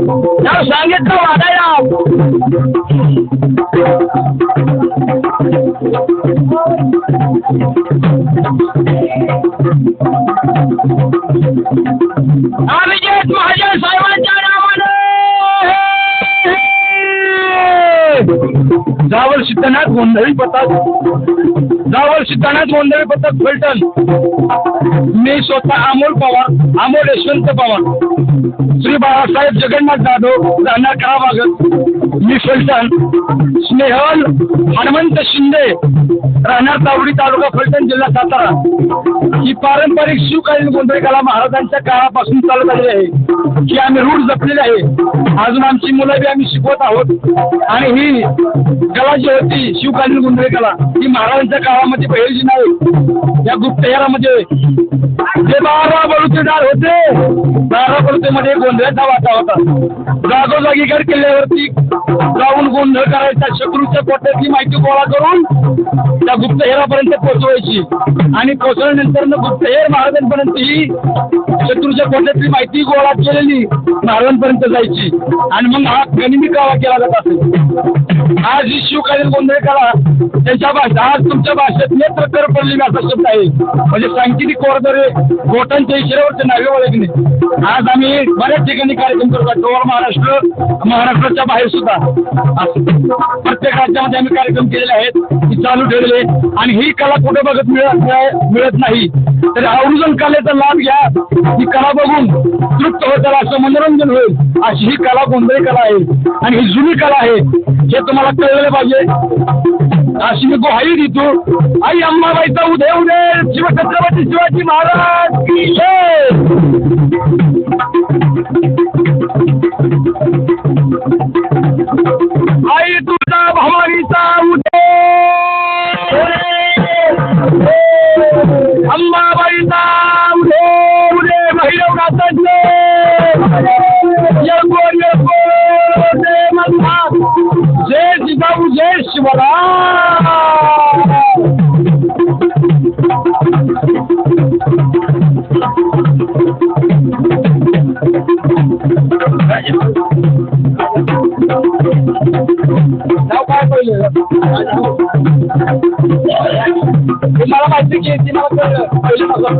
नाव सांगितलं वाढायला अभिजित जावर सिद्धनाथ गोंधळी पथक जावर सिद्धनाथ गोंधळी पथक फलटण. मी स्वतः अमोल पवार अमोल यशवंत पवार. श्री बाळासाहेब जगन्नाथ जाधव राहणार भागत मी फलटण. स्नेहल हनुमंत शिंदे राहणार तावडी तालुका फलटण जिल्हा सातारा. ही पारंपरिक शिवकालीन गोंधळी कला महाराजांच्या काळापासून चालत आली आहे. की आम्ही रूढ जपलेली आहे. अजून आमची मुलं बी आम्ही शिकवत आहोत. आणि ही कला जी होती शिवकालीन गोंधळी कला. ही महाराजांच्या काळामध्ये पहिली नाही. या गुप्तहेरामध्ये जे बारा बलुतेदार होते बारा बलुतेमध्ये गोंधळाचा वाटा होता. जागोजागी गड किल्ल्यावरती जाऊन गोंधळ करायचा शत्रूच्या कोट्यातली माहिती गोळा करून त्या गुप्तहेरापर्यंत पोहोचवायची. आणि पोहोचल्यानंतर गुप्तहेर महाराजांपर्यंत ही शत्रूच्या कोट्यातली माहिती गोळा केलेली महाराजांपर्यंत जायची. आणि मग हा गणिमी कावा केला जात असेल आज ही शिवकालीन गोंधळ कला त्यांच्या भाषा आज तुमच्या भाषेत नेत्र कर पडलेली असा शब्द आहे. म्हणजे सांकेतिक कोरदरे गोटांच्या इशाऱ्यावरचे नावे ओळखणे आज आम्ही बऱ्याच ठिकाणी कार्यक्रम करतो डोर महाराष्ट्र महाराष्ट्राच्या बाहेर सुद्धा. प्रत्येक राज्यामध्ये आम्ही कार्यक्रम केलेले आहेत. ही चालू ठेवले आणि ही कला कुठे बघत मिळत मिळत नाही तर आवर्जून कलेचा लाभ घ्या. ही कला बघून तृप्त होताल असं मनोरंजन होईल. अशी ही कला गोंधळी कला आहे. आणि ही जुनी कला आहे. हे तुम्हाला कळलं पाहिजे. नाशिक मी गुहाही देतो आई अंबाबाईचा उदय उदय. शिवछत्रपती शिवाजी महाराज की आई तुझा भवानीचा उदय नाव काय पहिलं? हे मला माहिती की ती मला कळलं पहिलं माझं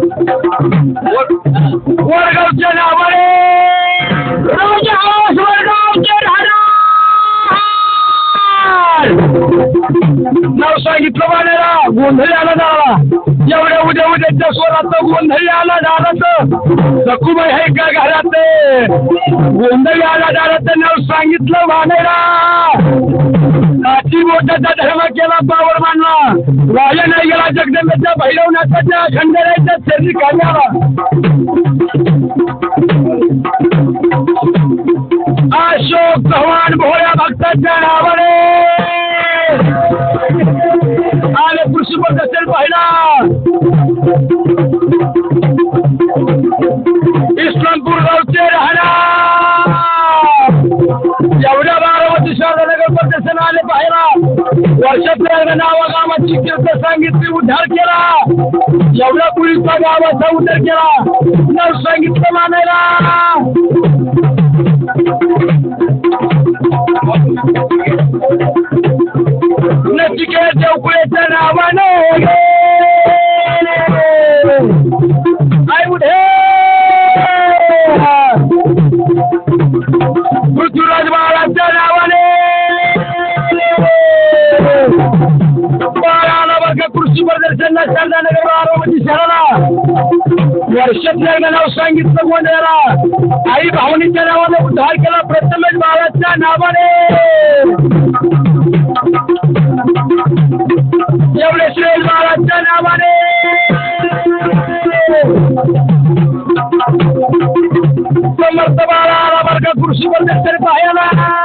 वडगावच्या नावाने! राजा वडगावचे राहणार नाव सांगितलं मानेला गोंधळ आला झाला एवढ्या उद्या उद्याच्या स्वरात गोंधळी आला दारात. तर सखूबाई आहे का घरात? गोंधळी आला दारात नाव सांगितलं मानेरा काची मोठ्याचा धर्म केला पावर मानला राजा नाही गेला जगदंबेच्या भैरवनाथाच्या खंडेराच्या शरीर काढण्याला. अशोक चव्हाण भोळ्या भक्ताच्या नावाने वर्षातल्या नावा गावाची कीर्त सांगितली उद्धार केला. एवढ्या पुलीसचा गावाचा उद्धार केला. सांगितलं मानायला. प्रदर्शनला शारदानगर बारामती शहराला वर्षात एकदा नाव सांगितलं गोंधळाला. आई भावनीच्या नावाने उद्धार केला प्रथमेश बाळाच्या नावाने. एवढे श्रेय बाळाच्या नावाने. समर्थ बाळाला बरं का कृषी तरी पाहायला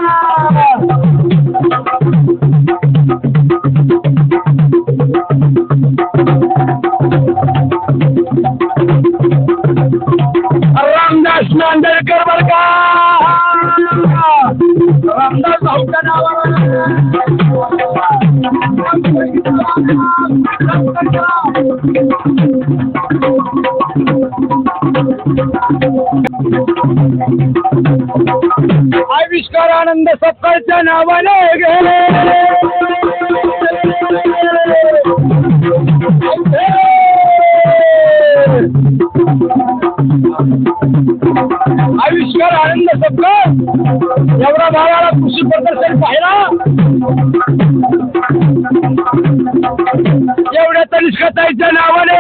आविष्कार आनंद सकाळच्या नावाने गेले. आविष्कार आनंद सत्कार एवढा भागाला कृषी प्रदर्शन पाहिला. एवढ्या तनिष्कताईच्या नावाने.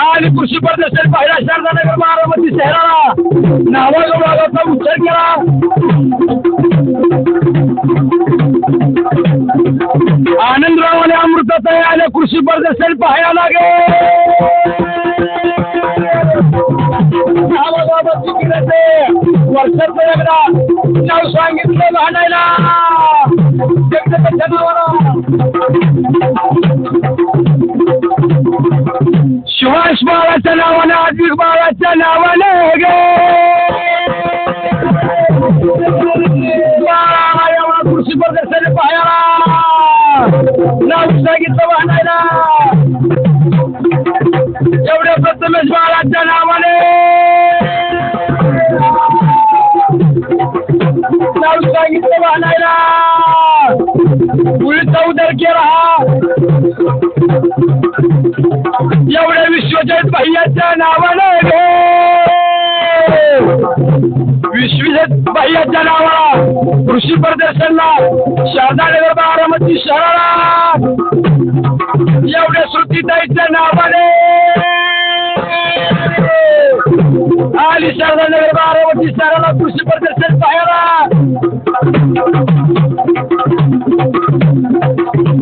आणि कृषी प्रदर्शन पाहिला शारदानगर बारामती शहराला नावागोबाचा उच्चार केला. आनंदराव आणि अमृताताई आले कृषी प्रदर्शन पाहायला लागे नावागोबाची किरते वर्षाचं एकदा नाव सांगितलं भांडायला जगदत्ताच्या नावाला सुभाष बाळाच्या नावानं अधिक बाळाच्या नावाने गे. कृषी प्रदर्शन पाहायला. नाव सांगितलं वाहनायला एवढ्या प्रथमेश बाळाच्या नावाने सांगितलं वाहनायला पुढचा उदर केला एवढ्या विश्वजित भैयाच्या नावानं विश्वजित भैयाच्या नावाला कृषी प्रदर्शनला शारदानगर बारामती शहराला. एवढ्या श्रुतीताईच्या नावाने आली शारदानगर बारावती शहराला कृषी प्रदर्शन पाहायला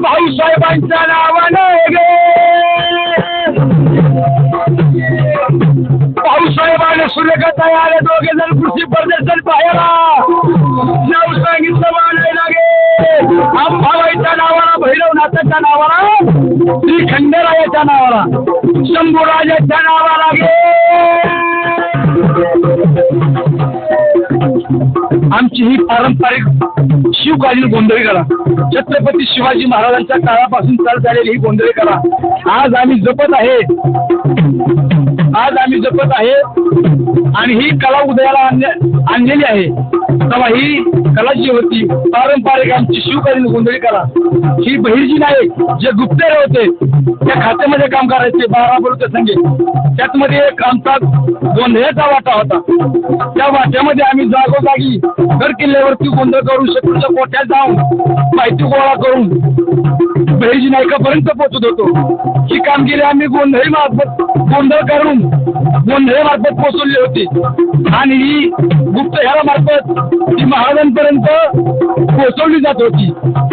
भाऊसाहेबांच्या नावानं गे भाऊ भाऊसाहेबांनी सुरेखा आले दोघे जण कृषी प्रदर्शन पाहायला नाव सांगितलं मानायला गे अंबाबाईच्या नावाला भैरवनाथाच्या नावाला श्री खंडेरायाच्या नावाला शंभूराजाच्या नावाला गे आमची ही पारंपरिक शिवकालीन गोंधळी कला छत्रपती शिवाजी महाराजांच्या काळापासून चालत आलेली ही गोंधळी कला आज आम्ही जपत आहे. आज आम्ही जपत आहे. आणि ही कला उदयाला आणलेली आहे. तेव्हा ही कला जी होती. पारंपरिक आमची शिवकालीन गोंधळी कला. ही बहिर्जी नाईक जे गुप्तेर होते त्या खात्यामध्ये काम करायचे बारा बरोबर संगे त्यातमध्ये एक आमचा गोंधळाचा वाटा होता. त्या वाट्यामध्ये आम्ही जागोजागी गड किल्ल्यावरती गोंधळ करून शत्रूच्या कोट्यात जाऊन माहिती गोळा करून बहिर्जी नायकापर्यंत पोहोचत होतो. ही कामगिरी आम्ही गोंधळी मार्फत गोंधळ करून गोंधळी मार्फत पोचवली होती. आणि ही गुप्त ह्याला मार्फत ती महाराजांपर्यंत पोहोचवली जात होती.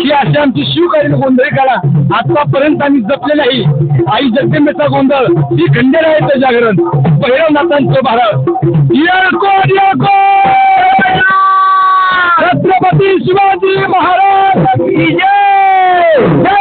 ही अशी आमची शिवकालीन गोंधळी काळा आतापर्यंत आम्ही जपलेली आहे. आई जगदंबेचा गोंधळ ही खंडेरायाचं जागरण भैरवनाथांचं भारत. येळकोट येळकोट छत्रपती शिवाजी महाराज की जय!